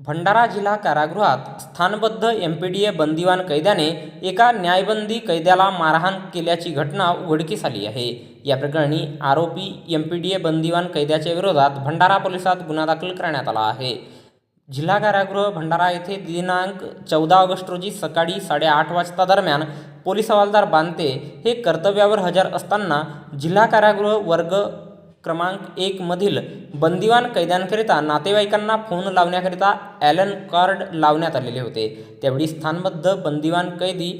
भंडारा जिल्हा कारागृहात स्थानबद्ध एम पी डी ए बंदिवान कैद्याने एका न्यायबंदी कैद्याला मारहाण केल्याची घटना उघडकीस आली आहे. या प्रकरणी आरोपी एम पी डी ए बंदिवान कैद्याच्या विरोधात भंडारा पोलिसात गुन्हा दाखल करण्यात आला आहे. जिल्हा कारागृह भंडारा येथे दिनांक चौदा ऑगस्ट रोजी सकाळी साडेआठ वाजता दरम्यान पोलीस हवालदार बांते हे कर्तव्यावर हजर असताना जिल्हा कारागृह वर्ग क्रमांक एकमधील बंदिवान कैद्यांकरिता नातेवाईकांना फोन लावण्याकरिता ॲलन कार्ड लावण्यात आलेले होते. त्यावेळी स्थानबद्ध बंदिवान कैदी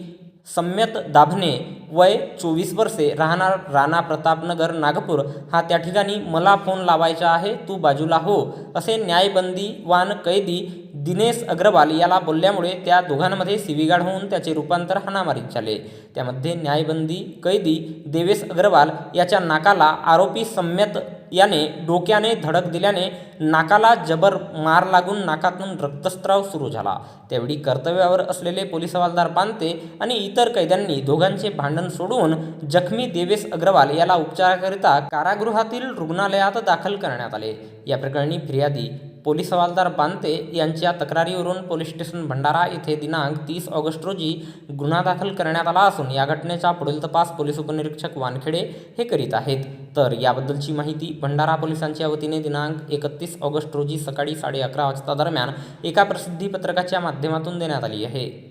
सम्यत दाभणे वय चोवीस वर्षे राहणार राणा प्रतापनगर नागपूर. हा त्या ठिकाणी मला फोन लावायचा आहे तू बाजूला हो असे न्यायबंदीवान कैदी दिनेश अग्रवाल याला बोलल्यामुळे त्या दोघांमध्ये सिवीगाड होऊन त्याचे रूपांतर हाणामारीत झाले. त्यामध्ये न्यायबंदी कैदी देवेश अग्रवाल याच्या नाकाला आरोपी सम्यत याने डोक्याने धडक दिल्याने नाकाला जबर मार लागून नाकातून रक्तस्त्राव सुरू झाला. त्यावेळी कर्तव्यावर असलेले पोलीस हवालदार पानते आणि इतर कैद्यांनी दोघांचे भांडण सोडवून जखमी देवेश अग्रवाल याला उपचाराकरिता कारागृहातील रुग्णालयात दाखल करण्यात आले. या प्रकरणी फिर्यादी पोलीस हवालदार बांते यांच्या तक्रारीवरून पोलीस स्टेशन भंडारा येथे दिनांक तीस ऑगस्ट रोजी गुन्हा दाखल करण्यात आला असून या घटनेचा पुढील तपास पोलीस उपनिरीक्षक वानखेडे हे करीत आहेत. तर याबद्दलची माहिती भंडारा पोलिसांच्या वतीने दिनांक एकतीस ऑगस्ट रोजी सकाळी साडे अकरा वाजता दरम्यान एका प्रसिद्धी पत्रकाच्या माध्यमातून देण्यात आली आहे.